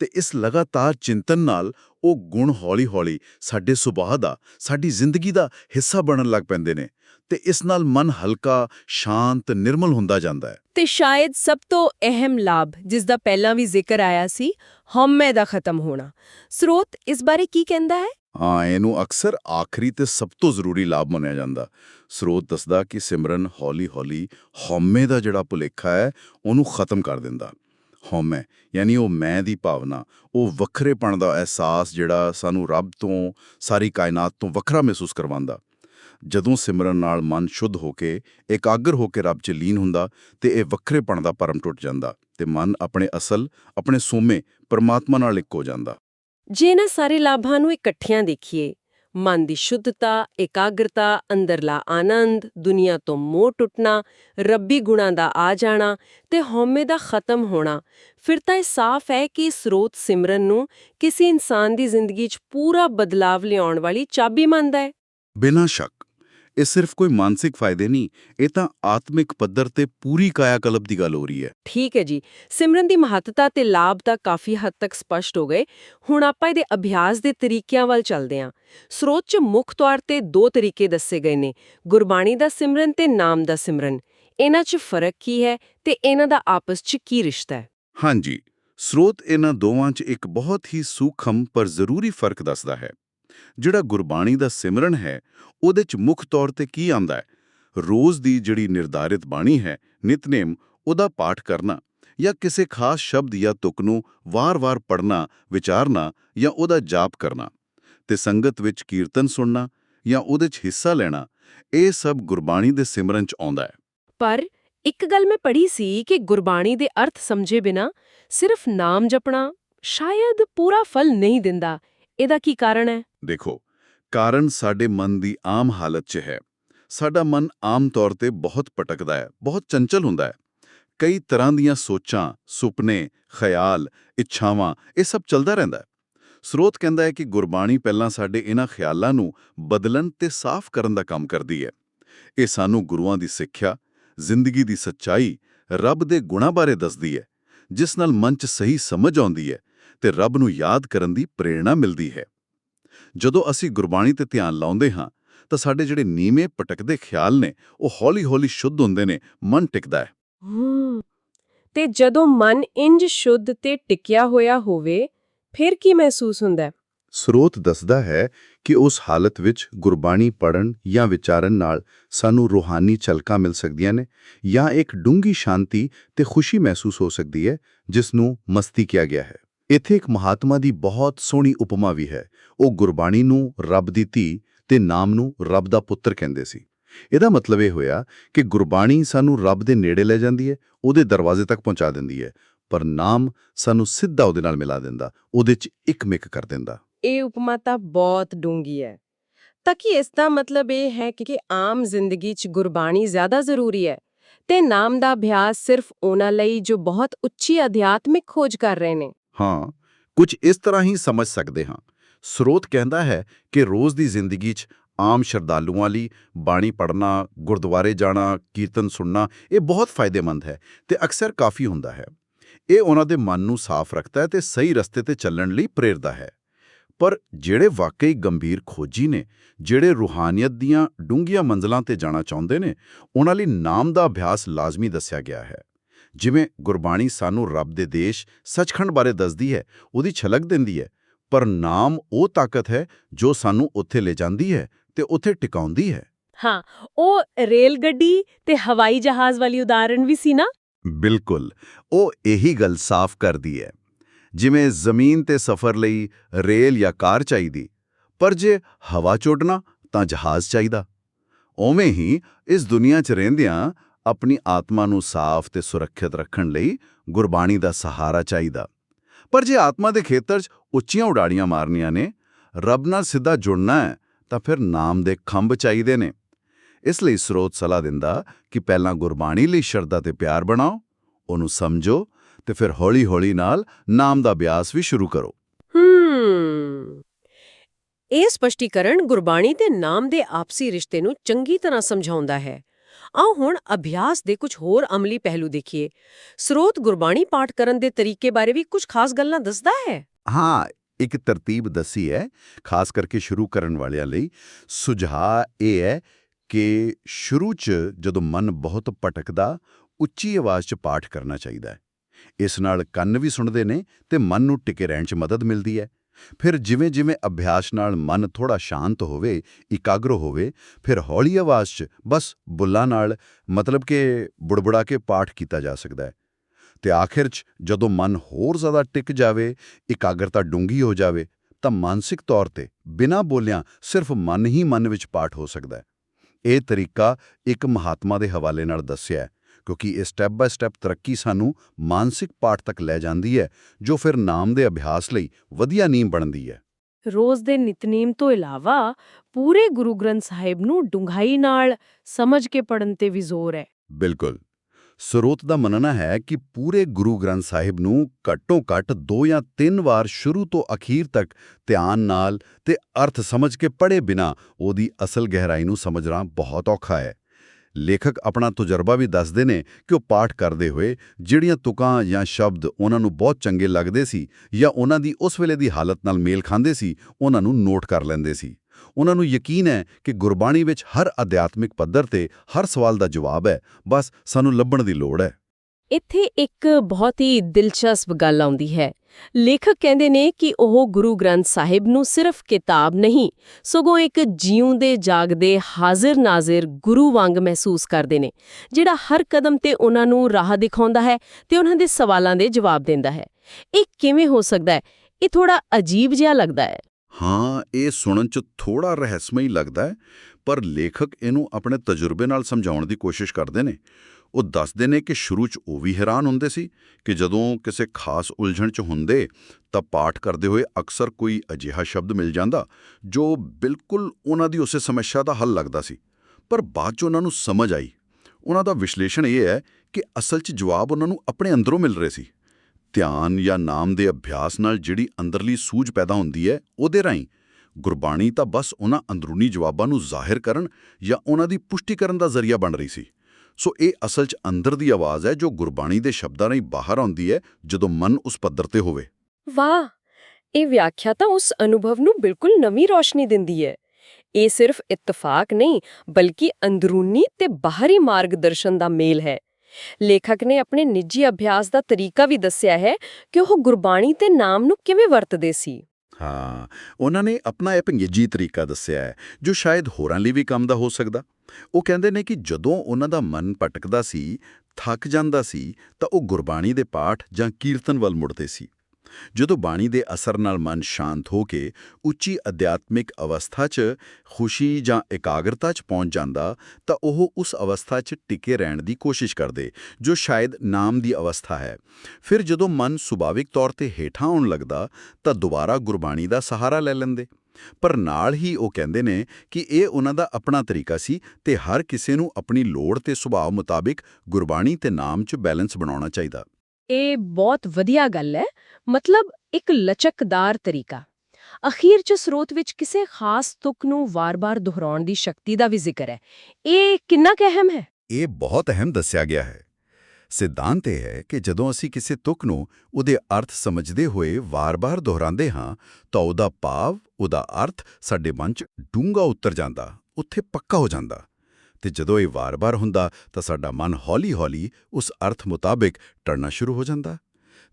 ਤੇ ਇਸ ਲਗਾਤਾਰ ਚਿੰਤਨ ਨਾਲ ਉਹ ਗੁਣ ਹੌਲੀ-ਹੌਲੀ ਸਾਡੇ ਸੁਭਾਅ ਦਾ, ਸਾਡੀ ਜ਼ਿੰਦਗੀ ਦਾ ਹਿੱਸਾ ਬਣਨ ਲੱਗ ਪੈਂਦੇ ਨੇ ਤੇ ਇਸ ਨਾਲ ਮਨ ਹਲਕਾ, ਸ਼ਾਂਤ, ਨਿਰਮਲ ਹੁੰਦਾ ਜਾਂਦਾ ਹੈ। ਤੇ ਸ਼ਾਇਦ ਸਭ ਤੋਂ ਅਹਿਮ ਲਾਭ ਜਿਸ ਦਾ ਪਹਿਲਾਂ ਵੀ ਜ਼ਿਕਰ ਆਇਆ ਸੀ, ਹਉਮੈ ਦਾ ਖਤਮ ਹੋਣਾ। ਸਰੋਤ, ਇਸ ਬਾਰੇ ਕੀ ਕਹਿੰਦਾ ਹੈ? ਹਾਂ, ਇਹਨੂੰ ਅਕਸਰ ਆਖਰੀ ਤੇ ਸਭ ਤੋਂ ਜ਼ਰੂਰੀ ਲਾਭ ਮੰਨਿਆ ਜਾਂਦਾ। ਸਰੋਤ ਦੱਸਦਾ ਕਿ ਸਿਮਰਨ ਹੌਲੀ-ਹੌਲੀ ਹਉਮੈ ਦਾ ਜਿਹੜਾ ਭੁਲੇਖਾ ਹੈ, ਉਹਨੂੰ ਖਤਮ ਕਰ ਦਿੰਦਾ। ਹਉਮੈ, ਯਾਨੀ ਉਹ ਮੈਂ ਦੀ ਭਾਵਨਾ, ਉਹ ਵੱਖਰੇਪਣ ਦਾ ਅਹਿਸਾਸ ਜਿਹੜਾ ਸਾਨੂੰ ਰੱਬ ਤੋਂ, ਸਾਰੀ ਕਾਇਨਾਤ ਤੋਂ ਵੱਖਰਾ ਮਹਿਸੂਸ ਕਰਵਾਉਂਦਾ। ਜਦੋਂ ਸਿਮਰਨ ਨਾਲ ਮਨ ਸ਼ੁੱਧ ਹੋ ਕੇ, ਇਕਾਗਰ ਹੋ ਕੇ ਰੱਬ 'ਚ ਲੀਨ ਹੁੰਦਾ ਤੇ ਇਹ ਵੱਖਰੇਪਣ ਦਾ ਪਰਮ ਟੁੱਟ ਜਾਂਦਾ ਤੇ ਮਨ ਆਪਣੇ ਅਸਲ, ਆਪਣੇ ਸੋਮੇ ਪਰਮਾਤਮਾ ਨਾਲ ਇੱਕ ਹੋ ਜਾਂਦਾ। ਜੇ ਇਹਨਾਂ ਸਾਰੇ ਲਾਭਾਂ ਨੂੰ ਇਕੱਠਿਆਂ ਦੇਖੀਏ, ਮਨ ਦੀ ਸ਼ੁੱਧਤਾ, ਇਕਾਗਰਤਾ ਅੰਦਰਲਾ ਆਨੰਦ, ਦੁਨੀਆ ਤੋਂ ਮੋਹ ਟੁੱਟਣਾ, ਰੱਬੀ ਗੁਣਾਂ ਦਾ ਆ ਜਾਣਾ ਤੇ ਹਉਮੈ ਦਾ ਖਤਮ ਹੋਣਾ, ਫਿਰ ਤਾਂ ਇਹ ਸਾਫ਼ ਹੈ ਕਿ ਸਰੋਤ ਸਿਮਰਨ ਨੂੰ ਕਿਸੇ ਇਨਸਾਨ ਦੀ ਜ਼ਿੰਦਗੀ 'ਚ ਪੂਰਾ ਬਦਲਾਵ ਲਿਆਉਣ ਵਾਲੀ ਚਾਬੀ ਮੰਨਦਾ ਹੈ। ਬਿਨਾਂ ਸ਼ੱਕ। ਇਹ ਸਿਰਫ ਕੋਈ ਮਾਨਸਿਕ ਫਾਇਦੇ ਨਹੀਂ ਇਹ ਤਾਂ ਆਤਮਿਕ ਪੱਧਰ ਤੇ ਪੂਰੀ ਕਾਇਆਕਲਪ ਦੀ ਗੱਲ ਹੋ ਰਹੀ ਹੈ। ਠੀਕ ਹੈ ਜੀ। ਸਿਮਰਨ ਦੀ ਮਹੱਤਤਾ ਤੇ ਲਾਭ ਤਾਂ ਕਾਫੀ ਹੱਦ ਤੱਕ ਸਪਸ਼ਟ ਹੋ ਗਏ। ਹੁਣ ਆਪਾਂ ਇਹਦੇ ਅਭਿਆਸ ਦੇ ਤਰੀਕਿਆਂ ਵੱਲ ਚੱਲਦੇ ਹਾਂ। ਸਰੋਤ 'ਚ ਮੁੱਖ ਤੌਰ ਤੇ ਦੋ ਤਰੀਕੇ ਦੱਸੇ ਗਏ ਨੇ ਗੁਰਬਾਣੀ ਦਾ ਸਿਮਰਨ ਤੇ ਨਾਮ ਦਾ ਸਿਮਰਨ। ਇਹਨਾਂ 'ਚ ਫ਼ਰਕ ਕੀ ਹੈ ਤੇ ਇਹਨਾਂ ਦਾ ਆਪਸ 'ਚ ਕੀ ਰਿਸ਼ਤਾ ਹੈ? ਹਾਂਜੀ ਸਰੋਤ ਇਹਨਾਂ ਦੋਵਾਂ 'ਚ ਇੱਕ ਬਹੁਤ ਹੀ ਸੂਖਮ ਪਰ ਜ਼ਰੂਰੀ ਫ਼ਰਕ ਦੱਸਦਾ ਹੈ। ਜਿਹੜਾ ਗੁਰਬਾਣੀ ਦਾ ਸਿਮਰਨ ਹੈ, ਉਹਦੇ 'ਚ ਮੁੱਖ ਤੌਰ ਤੇ ਕੀ ਆਂਦਾ ਹੈ? ਰੋਜ਼ ਦੀ ਜਿਹੜੀ ਨਿਰਧਾਰਿਤ ਬਾਣੀ ਹੈ, ਨਿਤਨੇਮ, ਉਹਦਾ ਪਾਠ ਕਰਨਾ ਜਾਂ ਕਿਸੇ ਖਾਸ ਸ਼ਬਦ ਜਾਂ ਤੁਕ ਨੂੰ ਵਾਰ-ਵਾਰ ਪੜ੍ਹਨਾ, ਵਿਚਾਰਨਾ ਜਾਂ ਉਹਦਾ ਜਾਪ ਕਰਨਾ ਤੇ ਸੰਗਤ ਵਿੱਚ ਕੀਰਤਨ ਸੁਣਨਾ ਜਾਂ ਉਹਦੇ 'ਚ ਹਿੱਸਾ ਲੈਣਾ, ਇਹ ਸਭ ਗੁਰਬਾਣੀ ਦੇ ਸਿਮਰਨ 'ਚ ਆਉਂਦਾ ਹੈ। ਪਰ ਇੱਕ ਗੱਲ ਮੈਂ ਪੜ੍ਹੀ ਸੀ ਕਿ ਗੁਰਬਾਣੀ ਦੇ ਅਰਥ ਸਮਝੇ ਬਿਨਾ ਸਿਰਫ ਨਾਮ ਜਪਣਾ ਸ਼ਾਇਦ ਪੂਰਾ ਫਲ ਨਹੀਂ ਦਿੰਦਾ। ਇਹਦਾ ਕੀ ਕਾਰਨ ਹੈ? ਦੇਖੋ, ਕਾਰਨ ਸਾਡੇ ਮਨ ਦੀ ਆਮ ਹਾਲਤ 'ਚ ਹੈ। ਸਾਡਾ ਮਨ ਆਮ ਤੌਰ ਤੇ ਬਹੁਤ ਭਟਕਦਾ ਹੈ, ਬਹੁਤ ਚੰਚਲ ਹੁੰਦਾ ਹੈ। ਕਈ ਤਰ੍ਹਾਂ ਦੀਆਂ ਸੋਚਾਂ, ਸੁਪਨੇ, ਖਿਆਲ, ਇੱਛਾਵਾਂ, ਇਹ ਸਭ ਚੱਲਦਾ ਰਹਿੰਦਾ ਹੈ। ਸਰੋਤ ਕਹਿੰਦਾ ਹੈ ਕਿ ਗੁਰਬਾਣੀ ਪਹਿਲਾਂ ਸਾਡੇ ਇਹਨਾਂ ਖਿਆਲਾਂ ਨੂੰ ਬਦਲਣ ਤੇ ਸਾਫ਼ ਕਰਨ ਦਾ ਕੰਮ ਕਰਦੀ ਹੈ। ਇਹ ਸਾਨੂੰ ਗੁਰੂਆਂ ਦੀ ਸਿੱਖਿਆ, ਜ਼ਿੰਦਗੀ ਦੀ ਸੱਚਾਈ, ਰੱਬ ਦੇ ਗੁਣਾਂ ਬਾਰੇ ਦੱਸਦੀ ਹੈ, ਜਿਸ ਨਾਲ ਮਨ 'ਚ ਸਹੀ ਸਮਝ ਆਉਂਦੀ ਹੈ ਤੇ ਰੱਬ ਨੂੰ ਯਾਦ ਕਰਨ ਦੀ ਪ੍ਰੇਰਣਾ ਮਿਲਦੀ ਹੈ। ਜਦੋਂ ਅਸੀਂ ਗੁਰਬਾਣੀ ਤੇ ਧਿਆਨ ਲਾਉਂਦੇ ਹਾਂ ਤਾਂ ਸਾਡੇ ਜਿਹੜੇ ਨੀਵੇਂ ਭਟਕਦੇ ਖਿਆਲ ਨੇ ਉਹ ਹੌਲੀ-ਹੌਲੀ ਸ਼ੁੱਧ ਹੁੰਦੇ ਨੇ ਮਨ ਟਿਕਦਾ ਹੈ। ਤੇ ਜਦੋਂ ਮਨ ਇੰਜ ਸ਼ੁੱਧ ਤੇ ਟਿਕਿਆ ਹੋਇਆ ਹੋਵੇ ਫਿਰ ਕੀ ਮਹਿਸੂਸ ਹੁੰਦਾ ਹੈ? ਸਰੋਤ ਦੱਸਦਾ ਹੈ ਕਿ ਉਸ ਹਾਲਤ ਵਿੱਚ ਗੁਰਬਾਣੀ ਪੜਨ ਜਾਂ ਵਿਚਾਰਨ ਨਾਲ ਸਾਨੂੰ ਰੂਹਾਨੀ ਝਲਕਾਂ ਮਿਲ ਸਕਦੀਆਂ ਨੇ ਜਾਂ ਇੱਕ ਡੂੰਗੀ ਸ਼ਾਂਤੀ ਤੇ ਖੁਸ਼ੀ ਮਹਿਸੂਸ ਹੋ ਸਕਦੀ ਹੈ ਜਿਸ ਨੂੰ ਮਸਤੀ ਕਿਹਾ ਗਿਆ ਹੈ। ਇੱਥੇ ਇੱਕ ਮਹਾਤਮਾ ਦੀ ਬਹੁਤ ਸੋਹਣੀ ਉਪਮਾ ਵੀ ਹੈ। ਉਹ ਗੁਰਬਾਣੀ ਨੂੰ ਰੱਬ ਦੀ ਧੀ ਤੇ ਨਾਮ ਨੂੰ ਰੱਬ ਦਾ ਪੁੱਤਰ ਕਹਿੰਦੇ ਸੀ। ਇਹਦਾ ਮਤਲਬ ਇਹ ਹੋਇਆ ਕਿ ਗੁਰਬਾਣੀ ਸਾਨੂੰ ਰੱਬ ਦੇ ਨੇੜੇ ਲੈ ਜਾਂਦੀ ਹੈ, ਉਹਦੇ ਦਰਵਾਜ਼ੇ ਤੱਕ ਪਹੁੰਚਾ ਦਿੰਦੀ ਹੈ, ਪਰ ਨਾਮ ਸਾਨੂੰ ਸਿੱਧਾ ਉਹਦੇ ਨਾਲ ਮਿਲਾ ਦਿੰਦਾ, ਉਹਦੇ 'ਚ ਇੱਕ ਮਿਕ ਕਰ ਦਿੰਦਾ। ਇਹ ਉਪਮਾ ਤਾਂ ਬਹੁਤ ਡੂੰਗੀ ਹੈ। ਤਾਂ ਕਿ ਇਸ ਦਾ ਮਤਲਬ ਇਹ ਹੈ ਕਿ ਆਮ ਜ਼ਿੰਦਗੀ 'ਚ ਗੁਰਬਾਣੀ ਜ਼ਿਆਦਾ ਜ਼ਰੂਰੀ ਹੈ? ਤੇ ਨਾਮ ਦਾ ਅਭਿਆਸ ਸਿਰਫ ਉਹਨਾਂ ਲਈ ਜੋ ਬਹੁਤ ਉੱਚੀ ਅਧਿਆਤਮਿਕ ਖੋਜ ਕਰ ਰਹੇ ਨੇ? ਹਾਂ, ਕੁਝ ਇਸ ਤਰ੍ਹਾਂ ਹੀ ਸਮਝ ਸਕਦੇ ਹਾਂ। ਸਰੋਤ ਕਹਿੰਦਾ ਹੈ ਕਿ ਰੋਜ਼ ਦੀ ਜ਼ਿੰਦਗੀ 'ਚ ਆਮ ਸ਼ਰਧਾਲੂਆਂ ਲਈ ਬਾਣੀ ਪੜ੍ਹਨਾ, ਗੁਰਦੁਆਰੇ ਜਾਣਾ, ਕੀਰਤਨ ਸੁਣਨਾ, ਇਹ ਬਹੁਤ ਫਾਇਦੇਮੰਦ ਹੈ ਤੇ ਅਕਸਰ ਕਾਫੀ ਹੁੰਦਾ ਹੈ। ਇਹ ਉਹਨਾਂ ਦੇ ਮਨ ਨੂੰ ਸਾਫ਼ ਰੱਖਦਾ ਹੈ ਤੇ ਸਹੀ ਰਸਤੇ ਤੇ ਚੱਲਣ ਲਈ ਪ੍ਰੇਰਦਾ ਹੈ। ਪਰ ਜਿਹੜੇ ਵਾਕਈ ਗੰਭੀਰ ਖੋਜੀ ਨੇ, ਜਿਹੜੇ ਰੂਹਾਨੀਅਤ ਦੀਆਂ ਡੂੰਘੀਆਂ ਮੰਜ਼ਲਾਂ ਤੇ ਜਾਣਾ ਚਾਹੁੰਦੇ ਨੇ, ਉਹਨਾਂ ਲਈ ਨਾਮ ਦਾ ਅਭਿਆਸ ਲਾਜ਼ਮੀ ਦੱਸਿਆ ਗਿਆ ਹੈ। ਜਿਵੇਂ ਗੁਰਬਾਣੀ ਸਾਨੂੰ ਰੱਬ ਦੇ ਦੇਸ਼ ਸੱਚਖੰਡ ਬਾਰੇ ਦੱਸਦੀ ਹੈ ਉਹਦੀ ਛਲਕ ਦਿੰਦੀ ਹੈ ਪਰ ਨਾਮ ਉਹ ਤਾਕਤ ਹੈ ਜੋ ਸਾਨੂੰ ਉੱਥੇ ਲੈ ਜਾਂਦੀ ਹੈ ਤੇ ਉੱਥੇ ਟਿਕਾਉਂਦੀ ਹੈ। ਹਾਂ ਉਹ ਰੇਲ ਗੱਡੀ ਤੇ ਹਵਾਈ ਜਹਾਜ਼ ਵਾਲੀ ਉਦਾਹਰਣ ਵੀ ਸੀ ਨਾ? ਬਿਲਕੁਲ ਉਹ ਇਹੀ ਗੱਲ ਸਾਫ਼ ਕਰਦੀ ਹੈ ਜਿਵੇਂ ਜ਼ਮੀਨ ਤੇ ਸਫ਼ਰ ਲਈ ਰੇਲ ਜਾਂ ਕਾਰ ਚਾਹੀਦੀ ਪਰ ਜੇ ਹਵਾ ਚੋੜਨਾ ਤਾਂ ਜਹਾਜ਼ ਚਾਹੀਦਾ। ਉਵੇਂ ਹੀ ਇਸ ਦੁਨੀਆ 'ਚ ਰਹਿੰਦਿਆਂ ਆਪਣੀ ਆਤਮਾ ਨੂੰ ਸਾਫ਼ ਤੇ ਸੁਰੱਖਿਅਤ ਰੱਖਣ ਲਈ ਗੁਰਬਾਣੀ ਦਾ ਸਹਾਰਾ ਚਾਹੀਦਾ। ਪਰ ਜੇ ਆਤਮਾ ਦੇ ਖੇਤਰ 'ਚ ਉੱਚੀਆਂ ਉਡਾੜੀਆਂ ਮਾਰਨੀਆਂ ਨੇ, ਰੱਬ ਨਾਲ ਸਿੱਧਾ ਜੁੜਨਾ ਹੈ, ਤਾਂ ਫਿਰ ਨਾਮ ਦੇ ਖੰਭ ਚਾਹੀਦੇ ਨੇ। ਇਸ ਲਈ ਸਰੋਤ ਸਲਾਹ ਦਿੰਦਾ ਕਿ ਪਹਿਲਾਂ ਗੁਰਬਾਣੀ ਲਈ ਸ਼ਰਧਾ ਤੇ ਪਿਆਰ ਬਣਾਓ, ਉਹਨੂੰ ਸਮਝੋ ਤੇ ਫਿਰ ਹੌਲੀ-ਹੌਲੀ ਨਾਲ ਨਾਮ ਦਾ ਅਭਿਆਸ ਵੀ ਸ਼ੁਰੂ ਕਰੋ। ਹੂੰ। ਇਹ ਸਪਸ਼ਟੀਕਰਨ ਗੁਰਬਾਣੀ ਤੇ ਨਾਮ ਦੇ ਆਪਸੀ ਰਿਸ਼ਤੇ ਨੂੰ ਚੰਗੀ ਤਰ੍ਹਾਂ ਸਮਝਾਉਂਦਾ ਹੈ। ਆਓ ਹੁਣ ਅਭਿਆਸ ਦੇ ਕੁਝ ਹੋਰ ਅਮਲੀ ਪਹਿਲੂ ਦੇਖੀਏ। ਸਰੋਤ ਗੁਰਬਾਣੀ ਪਾਠ ਕਰਨ ਦੇ ਤਰੀਕੇ ਬਾਰੇ ਵੀ ਕੁਝ ਖਾਸ ਗੱਲਾਂ ਦੱਸਦਾ ਹੈ? ਹਾਂ, ਇੱਕ ਤਰਤੀਬ ਦੱਸੀ ਹੈ, ਖਾਸ ਕਰਕੇ ਸ਼ੁਰੂ ਕਰਨ ਵਾਲਿਆਂ ਲਈ। ਸੁਝਾਅ ਇਹ ਹੈ ਕਿ ਸ਼ੁਰੂ 'ਚ ਜਦੋਂ ਮਨ ਬਹੁਤ ਭਟਕਦਾ, ਉੱਚੀ ਆਵਾਜ਼ 'ਚ ਪਾਠ ਕਰਨਾ ਚਾਹੀਦਾ ਹੈ। ਇਸ ਨਾਲ ਕੰਨ ਵੀ ਸੁਣਦੇ ਨੇ ਤੇ ਮਨ ਨੂੰ ਟਿਕੇ ਰਹਿਣ 'ਚ ਮਦਦ ਮਿਲਦੀ ਹੈ। ਫਿਰ ਜਿਵੇਂ-ਜਿਵੇਂ ਅਭਿਆਸ ਨਾਲ ਮਨ ਥੋੜਾ ਸ਼ਾਂਤ ਹੋਵੇ, ਇਕਾਗਰ ਹੋਵੇ, ਫਿਰ ਹੌਲੀ ਆਵਾਜ਼ 'ਚ ਬਸ ਬੁੱਲਾਂ ਨਾਲ ਮਤਲਬ ਕਿ ਬੁੜਬੁੜਾ ਕੇ ਪਾਠ ਕੀਤਾ ਜਾ ਸਕਦਾ ਹੈ। ਤੇ ਆਖਿਰ 'ਚ ਜਦੋਂ ਮਨ ਹੋਰ ਜ਼ਿਆਦਾ ਟਿਕ ਜਾਵੇ, ਇਕਾਗਰਤਾ ਡੂੰਗੀ ਹੋ ਜਾਵੇ, ਤਾਂ ਮਾਨਸਿਕ ਤੌਰ ਤੇ ਬਿਨਾਂ ਬੋਲਿਆਂ ਸਿਰਫ ਮਨ ਹੀ ਮਨ ਵਿੱਚ ਪਾਠ ਹੋ ਸਕਦਾ ਹੈ। ਇਹ ਤਰੀਕਾ ਇੱਕ ਮਹਾਤਮਾ ਦੇ ਹਵਾਲੇ ਨਾਲ ਦੱਸਿਆ ਹੈ। ਕਿਉਂਕਿ ਇਹ ਸਟੈਪ ਬਾਏ ਸਟੈਪ ਤਰੱਕੀ ਸਾਨੂੰ ਮਾਨਸਿਕ ਪਾਠ ਤੱਕ ਲੈ ਜਾਂਦੀ ਹੈ ਜੋ ਫਿਰ ਨਾਮ ਦੇ ਅਭਿਆਸ ਲਈ ਵਧੀਆ ਨੀਂਹ ਬਣਦੀ ਹੈ। ਰੋਜ਼ ਦੇ ਨਿਤਨੇਮ ਤੋਂ ਇਲਾਵਾ ਪੂਰੇ ਗੁਰੂ ਗ੍ਰੰਥ ਸਾਹਿਬ ਨੂੰ ਡੂੰਘਾਈ ਨਾਲ ਸਮਝ ਕੇ ਪੜਨ ਤੇ ਵੀ ਜ਼ੋਰ ਹੈ। ਬਿਲਕੁਲ। ਸਰੋਤ ਦਾ ਮੰਨਣਾ ਹੈ ਕਿ ਪੂਰੇ ਗੁਰੂ ਗ੍ਰੰਥ ਸਾਹਿਬ ਨੂੰ ਘੱਟੋ-ਘੱਟ ਦੋ ਜਾਂ ਤਿੰਨ ਵਾਰ ਸ਼ੁਰੂ ਤੋਂ ਅਖੀਰ ਤੱਕ ਧਿਆਨ ਨਾਲ ਤੇ ਅਰਥ ਸਮਝ ਕੇ ਪੜ੍ਹੇ ਬਿਨਾ ਉਹਦੀ ਅਸਲ ਗਹਿਰਾਈ ਨੂੰ ਸਮਝਣਾ ਬਹੁਤ ਔਖਾ ਹੈ। ਲੇਖਕ ਆਪਣਾ ਤਜਰਬਾ ਵੀ ਦੱਸਦੇ ਨੇ ਕਿ ਉਹ ਪਾਠ ਕਰਦੇ ਹੋਏ ਜਿਹੜੀਆਂ ਤੁਕਾਂ ਜਾਂ ਸ਼ਬਦ ਉਹਨਾਂ ਨੂੰ ਬਹੁਤ ਚੰਗੇ ਲੱਗਦੇ ਸੀ ਜਾਂ ਉਹਨਾਂ ਦੀ ਉਸ ਵੇਲੇ ਦੀ ਹਾਲਤ ਨਾਲ ਮੇਲ ਖਾਂਦੇ ਸੀ, ਉਹਨਾਂ ਨੂੰ ਨੋਟ ਕਰ ਲੈਂਦੇ ਸੀ। ਉਹਨਾਂ ਨੂੰ ਯਕੀਨ ਹੈ ਕਿ ਗੁਰਬਾਣੀ ਵਿੱਚ ਹਰ ਅਧਿਆਤਮਿਕ ਪੱਧਰ ਤੇ ਹਰ ਸਵਾਲ ਦਾ ਜਵਾਬ ਹੈ, ਬਸ ਸਾਨੂੰ ਲੱਭਣ ਦੀ ਲੋੜ ਹੈ। ਇੱਥੇ ਇੱਕ ਬਹੁਤ ਹੀ ਦਿਲਚਸਪ ਗੱਲ ਆਉਂਦੀ ਹੈ। ਲੇਖਕ ਕਹਿੰਦੇ ਨੇ ਕਿ ਉਹ ਗੁਰੂ ਗ੍ਰੰਥ ਸਾਹਿਬ ਨੂੰ ਸਿਰਫ ਕਿਤਾਬ ਨਹੀਂ, ਸਗੋਂ ਇੱਕ ਜਿਉਂਦੇ ਜਾਗਦੇ ਹਾਜ਼ਰ ਨਾਜ਼ਰ ਗੁਰੂ ਵਾਂਗ ਮਹਿਸੂਸ ਕਰਦੇ ਨੇ, ਜਿਹੜਾ ਹਰ ਕਦਮ ਤੇ ਉਹਨਾਂ ਨੂੰ ਰਾਹ ਦਿਖਾਉਂਦਾ ਹੈ ਤੇ ਉਹਨਾਂ ਦੇ ਸਵਾਲਾਂ ਦੇ ਜਵਾਬ ਦਿੰਦਾ ਹੈ। ਇਹ ਕਿਵੇਂ ਹੋ ਸਕਦਾ ਹੈ? ਇਹ ਥੋੜਾ ਅਜੀਬ ਜਿਹਾ ਲੱਗਦਾ ਹੈ। ਹਾਂ, ਇਹ ਸੁਣਨ 'ਚ ਥੋੜਾ ਰਹੱਸਮਈ ਲੱਗਦਾ ਹੈ, ਪਰ ਲੇਖਕ ਇਹਨੂੰ ਆਪਣੇ ਤਜਰਬੇ ਨਾਲ ਸਮਝਾਉਣ ਦੀ ਕੋਸ਼ਿਸ਼ ਕਰਦੇ ਨੇ। ਉਹ ਦੱਸਦੇ ਨੇ ਕਿ ਸ਼ੁਰੂ 'ਚ ਉਹ ਵੀ ਹੈਰਾਨ ਹੁੰਦੇ ਸੀ ਕਿ ਜਦੋਂ ਕਿਸੇ ਖਾਸ ਉਲਝਣ 'ਚ ਹੁੰਦੇ ਤਾਂ ਪਾਠ ਕਰਦੇ ਹੋਏ ਅਕਸਰ ਕੋਈ ਅਜਿਹਾ ਸ਼ਬਦ ਮਿਲ ਜਾਂਦਾ ਜੋ ਬਿਲਕੁਲ ਉਹਨਾਂ ਦੀ ਉਸੇ ਸਮੱਸਿਆ ਦਾ ਹੱਲ ਲੱਗਦਾ ਸੀ। ਪਰ ਬਾਅਦ 'ਚ ਉਹਨਾਂ ਨੂੰ ਸਮਝ ਆਈ। ਉਹਨਾਂ ਦਾ ਵਿਸ਼ਲੇਸ਼ਣ ਇਹ ਹੈ ਕਿ ਅਸਲ 'ਚ ਜਵਾਬ ਉਹਨਾਂ ਨੂੰ ਆਪਣੇ ਅੰਦਰੋਂ ਮਿਲ ਰਹੇ ਸੀ। ਧਿਆਨ ਜਾਂ ਨਾਮ ਦੇ ਅਭਿਆਸ ਨਾਲ ਜਿਹੜੀ ਅੰਦਰਲੀ ਸੂਝ ਪੈਦਾ ਹੁੰਦੀ ਹੈ ਉਹਦੇ ਰਾਹੀਂ ਗੁਰਬਾਣੀ ਤਾਂ ਬਸ ਉਹਨਾਂ ਅੰਦਰੂਨੀ ਜਵਾਬਾਂ ਨੂੰ ਜ਼ਾਹਿਰ ਕਰਨ ਜਾਂ ਉਹਨਾਂ ਦੀ ਪੁਸ਼ਟੀ ਕਰਨ ਦਾ ਜ਼ਰੀਆ ਬਣ ਰਹੀ ਸੀ। ਸੋ ਇਹ ਅਸਲ 'ਚ ਅੰਦਰ ਦੀ ਆਵਾਜ਼ ਹੈ ਜੋ ਗੁਰਬਾਣੀ ਦੇ ਸ਼ਬਦਾਂ ਰਾਹੀਂ ਬਾਹਰ ਆਉਂਦੀ ਹੈ ਜਦੋਂ ਮਨ ਉਸ ਪੱਧਰ ਤੇ ਹੋਵੇ। ਵਾਹ! ਇਹ ਵਿਆਖਿਆ ਤਾਂ ਉਸ ਅਨੁਭਵ ਨੂੰ ਬਿਲਕੁਲ ਨਵੀਂ ਰੋਸ਼ਨੀ ਦਿੰਦੀ ਹੈ। ਇਹ ਸਿਰਫ ਇਤਫਾਕ ਨਹੀਂ ਬਲਕਿ ਅੰਦਰੂਨੀ ਤੇ ਬਾਹਰੀ ਮਾਰਗਦਰਸ਼ਨ ਦਾ ਮੇਲ ਹੈ। ਲੇਖਕ ਨੇ ਆਪਣੇ ਨਿੱਜੀ ਅਭਿਆਸ ਦਾ ਤਰੀਕਾ ਵੀ ਦੱਸਿਆ ਹੈ ਕਿ ਉਹ ਗੁਰਬਾਣੀ ਤੇ ਨਾਮ ਨੂੰ ਕਿਵੇਂ ਵਰਤਦੇ ਸੀ। ਹਾਂ ਉਹਨਾਂ ਨੇ ਆਪਣਾ ਇੱਕ ਨਿੱਜੀ ਤਰੀਕਾ ਦੱਸਿਆ ਹੈ ਜੋ ਸ਼ਾਇਦ ਹੋਰਾਂ ਲਈ ਵੀ ਕੰਮ ਦਾ ਹੋ ਸਕਦਾ। ਉਹ ਕਹਿੰਦੇ ਨੇ ਕਿ ਜਦੋਂ ਉਹਨਾਂ ਦਾ ਮਨ ਭਟਕਦਾ ਸੀ, ਥੱਕ ਜਾਂਦਾ ਸੀ, ਤਾਂ ਉਹ ਗੁਰਬਾਣੀ ਦੇ ਪਾਠ ਜਾਂ ਕੀਰਤਨ ਵੱਲ ਮੁੜਦੇ ਸੀ। ਜਦੋਂ ਬਾਣੀ ਦੇ ਅਸਰ ਨਾਲ ਮਨ ਸ਼ਾਂਤ ਹੋ ਕੇ ਉੱਚੀ ਅਧਿਆਤਮਿਕ ਅਵਸਥਾ 'ਚ ਖੁਸ਼ੀ ਜਾਂ ਇਕਾਗਰਤਾ 'ਚ ਪਹੁੰਚ ਜਾਂਦਾ, ਤਾਂ ਉਹ ਉਸ ਅਵਸਥਾ 'ਚ ਟਿਕੇ ਰਹਿਣ ਦੀ ਕੋਸ਼ਿਸ਼ ਕਰਦੇ, ਜੋ ਸ਼ਾਇਦ ਨਾਮ ਦੀ ਅਵਸਥਾ ਹੈ। ਫਿਰ ਜਦੋਂ ਮਨ ਸੁਭਾਵਿਕ ਤੌਰ ਤੇ ਹੇਠਾਂ ਆਉਣ ਲੱਗਦਾ, ਤਾਂ ਦੁਬਾਰਾ ਗੁਰਬਾਣੀ ਦਾ ਸਹਾਰਾ ਲੈ ਲੈਂਦੇ। ਪਰ ਨਾਲ ਹੀ ਉਹ ਕਹਿੰਦੇ ਨੇ ਕਿ ਇਹ ਉਹਨਾਂ ਦਾ ਆਪਣਾ ਤਰੀਕਾ ਸੀ ਤੇ ਹਰ ਕਿਸੇ ਨੂੰ ਆਪਣੀ ਲੋੜ ਤੇ ਸੁਭਾਅ ਮੁਤਾਬਿਕ ਗੁਰਬਾਣੀ ਤੇ ਨਾਮ 'ਚ ਬੈਲੈਂਸ ਬਣਾਉਣਾ ਚਾਹੀਦਾ। ਇਹ ਬਹੁਤ ਵਧੀਆ ਗੱਲ ਹੈ ਮਤਲਬ ਇੱਕ ਲਚਕਦਾਰ ਤਰੀਕਾ। ਅਖੀਰ 'ਚ ਸਰੋਤ ਵਿੱਚ ਕਿਸੇ ਖਾਸ ਤੁਕ ਨੂੰ ਵਾਰ-ਵਾਰ ਦੁਹਰਾਉਣ ਦੀ ਸ਼ਕਤੀ ਦਾ ਵੀ ਜ਼ਿਕਰ ਹੈ। ਇਹ ਕਿੰਨਾ ਅਹਿਮ ਹੈ? ਇਹ ਬਹੁਤ ਅਹਿਮ ਦੱਸਿਆ ਗਿਆ ਹੈ। ਸਿਧਾਂਤ ਇਹ ਹੈ ਕਿ ਜਦੋਂ ਅਸੀਂ ਕਿਸੇ ਤੁਕ ਨੂੰ ਉਹਦੇ ਅਰਥ ਸਮਝਦੇ ਹੋਏ ਵਾਰ-ਵਾਰ ਦੁਹਰਾਉਂਦੇ ਹਾਂ, ਤਾਂ ਉਹਦਾ ਭਾਵ, ਉਹਦਾ ਅਰਥ ਸਾਡੇ ਮਨ 'ਚ ਡੂੰਘਾ ਉਤਰ ਜਾਂਦਾ, ਉੱਥੇ ਪੱਕਾ ਹੋ ਜਾਂਦਾ। ਤੇ ਜਦੋਂ ਇਹ ਵਾਰ-ਵਾਰ ਹੁੰਦਾ, ਤਾਂ ਸਾਡਾ ਮਨ ਹੌਲੀ-ਹੌਲੀ ਉਸ ਅਰਥ ਮੁਤਾਬਿਕ ਟਲਣਾ ਸ਼ੁਰੂ ਹੋ ਜਾਂਦਾ।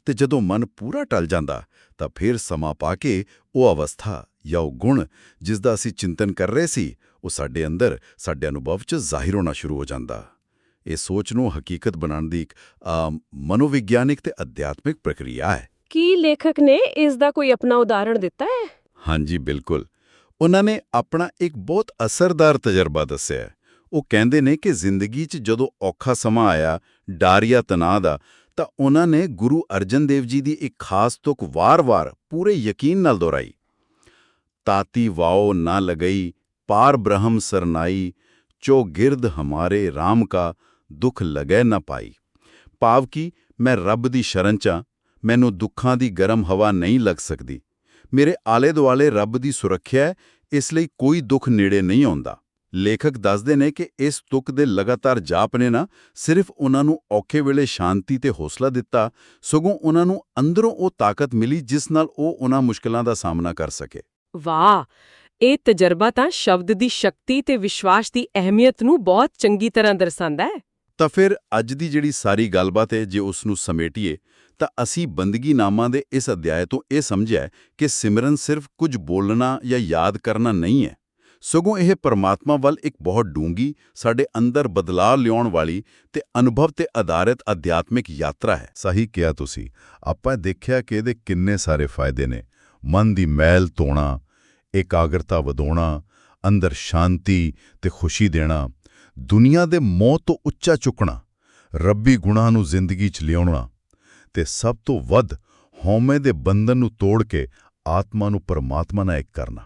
ਤੇ ਜਦੋਂ ਮਨ ਪੂਰਾ ਟਲ ਜਾਂਦਾ, ਤਾਂ ਫਿਰ ਸਮਾਂ ਪਾ ਕੇ ਉਹ ਅਵਸਥਾ ਜਾਂ ਉਹ ਗੁਣ ਜਿਸ ਦਾ ਅਸੀਂ ਚਿੰਤਨ ਕਰ ਰਹੇ ਸੀ, ਉਹ ਸਾਡੇ ਅੰਦਰ, ਸਾਡੇ ਅਨੁਭਵ 'ਚ ਜ਼ਾਹਿਰ ਹੋਣਾ ਸ਼ੁਰੂ ਹੋ ਜਾਂਦਾ। ਇਹ ਸੋਚ ਨੂੰ ਹਕੀਕਤ ਬਣਾਉਣ ਦੀ ਇੱਕ ਮਨੋਵਿਗਿਆਨਿਕ ਤੇ ਅਧਿਆਤਮਿਕ ਪ੍ਰਕਿਰਿਆ ਹੈ। ਕੀ ਲੇਖਕ ਨੇ ਇਸ ਦਾ ਕੋਈ ਆਪਣਾ ਉਦਾਹਰਣ ਦਿੱਤਾ ਹੈ? ਹਾਂਜੀ ਬਿਲਕੁਲ। ਉਹਨਾਂ ਨੇ ਆਪਣਾ ਇੱਕ ਬਹੁਤ ਅਸਰਦਾਰ ਤਜਰਬਾ ਦੱਸਿਆ। ਉਹ ਕਹਿੰਦੇ ਨੇ ਕਿ ਜ਼ਿੰਦਗੀ 'ਚ ਜਦੋਂ ਔਖਾ ਸਮਾਂ ਆਇਆ ਡਰ ਜਾਂ ਤਣਾਅ ਦਾ ਤਾਂ ਉਹਨਾਂ ਨੇ ਗੁਰੂ ਅਰਜਨ ਦੇਵ ਜੀ ਦੀ ਇੱਕ ਖਾਸ ਤੁਕ ਵਾਰ-ਵਾਰ ਪੂਰੇ ਯਕੀਨ ਨਾਲ ਦੁਹਰਾਈ। ਤਾਤੀ ਵਾਓ ਨਾ ਲਗਈ ਪਾਰ ਬ੍ਰਹਮ ਸਰਨਾਈ ਚੋ ਗਿਰਦ ਹਮਾਰੇ RAM ਕਾ ਦੁੱਖ ਲਗੈ ਨਾ ਪਾਈ। ਭਾਵ ਕਿ ਮੈਂ ਰੱਬ ਦੀ ਸ਼ਰਨ 'ਚ ਹਾਂ, ਮੈਨੂੰ ਦੁੱਖਾਂ ਦੀ ਗਰਮ ਹਵਾ ਨਹੀਂ ਲੱਗ ਸਕਦੀ। ਮੇਰੇ ਆਲੇ-ਦੁਆਲੇ ਰੱਬ ਦੀ ਸੁਰੱਖਿਆ ਹੈ ਇਸ ਲਈ ਕੋਈ ਦੁੱਖ ਨੇੜੇ ਨਹੀਂ ਆਉਂਦਾ। ਲੇਖਕ ਦੱਸਦੇ ਨੇ ਕਿ ਇਸ ਦੁੱਖ ਦੇ ਲਗਾਤਾਰ ਜਾਪ ਨੇ ਨਾ ਸਿਰਫ ਉਹਨਾਂ ਨੂੰ ਔਖੇ ਵੇਲੇ ਸ਼ਾਂਤੀ ਤੇ ਹੌਸਲਾ ਦਿੱਤਾ ਸਗੋਂ ਉਹਨਾਂ ਨੂੰ ਅੰਦਰੋਂ ਉਹ ਤਾਕਤ ਮਿਲੀ ਜਿਸ ਨਾਲ ਉਹ ਉਹਨਾਂ ਮੁਸ਼ਕਲਾਂ ਦਾ ਸਾਹਮਣਾ ਕਰ ਸਕੇ। ਵਾਹ! ਇਹ ਤਜਰਬਾ ਤਾਂ ਸ਼ਬਦ ਦੀ ਸ਼ਕਤੀ ਤੇ ਵਿਸ਼ਵਾਸ ਦੀ ਅਹਿਮੀਅਤ ਨੂੰ ਬਹੁਤ ਚੰਗੀ ਤਰ੍ਹਾਂ ਦਰਸਾਉਂਦਾ ਹੈ। ਤਾਂ ਫਿਰ ਅੱਜ ਦੀ ਜਿਹੜੀ ਸਾਰੀ ਗੱਲਬਾਤ ਹੈ, ਜੇ ਉਸ ਨੂੰ ਸਮੇਟੀਏ, ਤਾਂ ਅਸੀਂ ਬੰਦਗੀ ਨਾਮਾਂ ਦੇ ਇਸ ਅਧਿਆਇ ਤੋਂ ਇਹ ਸਮਝਿਆ ਕਿ ਸਿਮਰਨ ਸਿਰਫ ਕੁਝ ਬੋਲਣਾ ਜਾਂ ਯਾਦ ਕਰਨਾ ਨਹੀਂ ਹੈ। ਸਗੋਂ ਇਹ ਪਰਮਾਤਮਾ ਵੱਲ ਇੱਕ ਬਹੁਤ ਡੂੰਗੀ ਸਾਡੇ ਅੰਦਰ ਬਦਲਾਅ ਲਿਆਉਣ ਵਾਲੀ ਤੇ ਅਨੁਭਵ ਤੇ ਆਧਾਰਿਤ ਅਧਿਆਤਮਿਕ ਯਾਤਰਾ ਹੈ। ਸਹੀ ਕਿਹਾ ਤੁਸੀਂ। ਆਪਾਂ ਦੇਖਿਆ ਕਿ ਇਹਦੇ ਕਿੰਨੇ ਸਾਰੇ ਫਾਇਦੇ ਨੇ। ਮਨ ਦੀ ਮੈਲ ਧੋਣਾ, ਇਕਾਗਰਤਾ ਵਧਾਉਣਾ, ਅੰਦਰ ਸ਼ਾਂਤੀ ਤੇ ਖੁਸ਼ੀ ਦੇਣਾ ਦੁਨੀਆ ਦੇ ਮੌਤ ਤੋਂ ਉੱਚਾ ਚੁੱਕਣਾ, ਰੱਬੀ ਗੁਣਾਂ ਨੂੰ ਜ਼ਿੰਦਗੀ 'ਚ ਲਿਆਉਣਾ ਤੇ ਸਭ ਤੋਂ ਵੱਧ ਹਉਮੈ ਦੇ ਬੰਧਨ ਨੂੰ ਤੋੜ ਕੇ ਆਤਮਾ ਨੂੰ ਪਰਮਾਤਮਾ ਨਾਲ ਇੱਕ ਕਰਨਾ।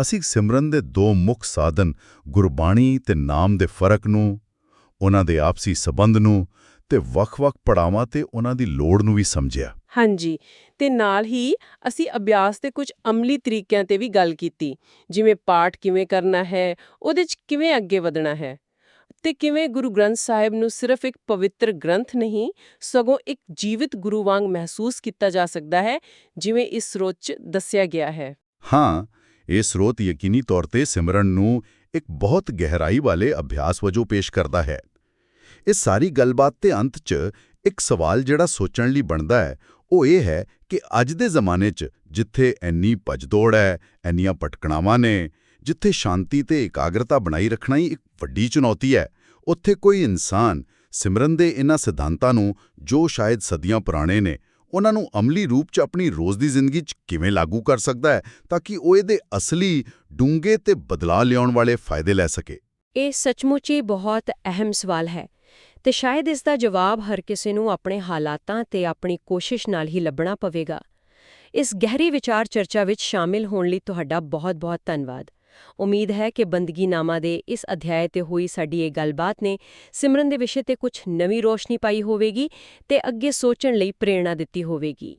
ਅਸੀਂ ਸਿਮਰਨ ਦੇ ਦੋ ਮੁੱਖ ਸਾਧਨ ਗੁਰਬਾਣੀ ਤੇ ਨਾਮ ਦੇ ਫ਼ਰਕ ਨੂੰ, ਉਹਨਾਂ ਦੇ ਆਪਸੀ ਸਬੰਧ ਨੂੰ ਤੇ ਵੱਖ-ਵੱਖ ਪੜਾਵਾਂ ਤੇ ਉਹਨਾਂ ਦੀ ਲੋੜ ਨੂੰ ਵੀ ਸਮਝਿਆ। ਹਾਂਜੀ, ਤੇ ਨਾਲ ਹੀ ਅਸੀਂ ਅਭਿਆਸ ਦੇ ਕੁਝ ਅਮਲੀ ਤਰੀਕਿਆਂ ਤੇ ਵੀ ਗੱਲ ਕੀਤੀ, ਜਿਵੇਂ ਪਾਠ ਕਿਵੇਂ ਕਰਨਾ ਹੈ, ਉਹਦੇ 'ਚ ਕਿਵੇਂ ਅੱਗੇ ਵਧਣਾ ਹੈ। ਤੇ ਕਿਵੇਂ ਗੁਰੂ ਗ੍ਰੰਥ ਸਾਹਿਬ ਨੂੰ ਸਿਰਫ ਇੱਕ ਪਵਿੱਤਰ ਗ੍ਰੰਥ ਨਹੀਂ, ਸਗੋਂ ਇੱਕ ਜੀਵਿਤ ਗੁਰੂ ਵਾਂਗ ਮਹਿਸੂਸ ਕੀਤਾ ਜਾ ਸਕਦਾ ਹੈ, ਜਿਵੇਂ ਇਸ ਸਰੋਤ 'ਚ ਦੱਸਿਆ ਗਿਆ ਹੈ। ਹਾਂ, ਇਹ ਸਰੋਤ ਯਕੀਨੀ ਤੌਰ ਤੇ ਸਿਮਰਨ ਨੂੰ ਇੱਕ ਬਹੁਤ ਗਹਿਰਾਈ ਵਾਲੇ ਅਭਿਆਸ ਵਜੋਂ ਪੇਸ਼ ਕਰਦਾ ਹੈ। ਇਸ ਸਾਰੀ ਗੱਲਬਾਤ ਦੇ ਅੰਤ 'ਚ ਇੱਕ ਸਵਾਲ ਜਿਹੜਾ ਸੋਚਣ ਲਈ ਬਣਦਾ ਹੈ, ਉਹ ਇਹ ਹੈ ਕਿ ਅੱਜ ਦੇ ਜ਼ਮਾਨੇ 'ਚ ਜਿੱਥੇ ਇੰਨੀ ਭਜਦੋੜ ਹੈ, ਇੰਨੀਆਂ ਭਟਕਣਾਵਾਂ ਨੇ ਜਿੱਥੇ ਸ਼ਾਂਤੀ ਤੇ ਇਕਾਗਰਤਾ ਬਣਾਈ ਰੱਖਣਾ ਹੀ ਇੱਕ ਵੱਡੀ ਚੁਣੌਤੀ ਹੈ। ਉੱਥੇ ਕੋਈ ਇਨਸਾਨ ਸਿਮਰਨ ਦੇ ਇਹਨਾਂ ਸਿਧਾਂਤਾਂ ਨੂੰ, ਜੋ ਸ਼ਾਇਦ ਸਦੀਆਂ ਪੁਰਾਣੇ ਨੇ ਉਹਨਾਂ ਨੂੰ ਅਮਲੀ ਰੂਪ 'ਚ ਆਪਣੀ ਰੋਜ਼ ਦੀ ਜ਼ਿੰਦਗੀ 'ਚ ਕਿਵੇਂ ਲਾਗੂ ਕਰ ਸਕਦਾ ਹੈ, ਤਾਂ ਕਿ ਉਹ ਇਹਦੇ ਅਸਲੀ ਡੂੰਘੇ ਤੇ ਬਦਲਾਅ ਲਿਆਉਣ ਵਾਲੇ ਫਾਇਦੇ ਲੈ ਸਕੇ। ਇਹ ਸੱਚਮੁੱਚ ਹੀ ਬਹੁਤ ਅਹਿਮ ਸਵਾਲ ਹੈ ਤੇ ਸ਼ਾਇਦ ਇਸ ਦਾ ਜਵਾਬ ਹਰ ਕਿਸੇ ਨੂੰ ਆਪਣੇ ਹਾਲਾਤਾਂ ਤੇ ਆਪਣੀ ਕੋਸ਼ਿਸ਼ ਨਾਲ ਹੀ ਲੱਭਣਾ ਪਵੇਗਾ। ਇਸ ਗਹਿਰੀ ਵਿਚਾਰ ਚਰਚਾ ਵਿੱਚ ਸ਼ਾਮਿਲ ਹੋਣ ਲਈ ਤੁਹਾਡਾ ਬਹੁਤ-ਬਹੁਤ ਧੰਨਵਾਦ। ਉਮੀਦ ਹੈ ਕਿ ਬੰਦਗੀਨਾਮਾ ਦੇ ਇਸ ਅਧਿਆਇ ਤੇ ਹੋਈ ਸਾਡੀ ਇਹ ਗੱਲਬਾਤ ਨੇ ਸਿਮਰਨ ਦੇ ਵਿਸ਼ੇ ਤੇ ਕੁਝ ਨਵੀਂ ਰੋਸ਼ਨੀ ਪਾਈ ਹੋਵੇਗੀ ਤੇ ਅੱਗੇ ਸੋਚਣ ਲਈ ਪ੍ਰੇਰਣਾ ਦਿੱਤੀ ਹੋਵੇਗੀ।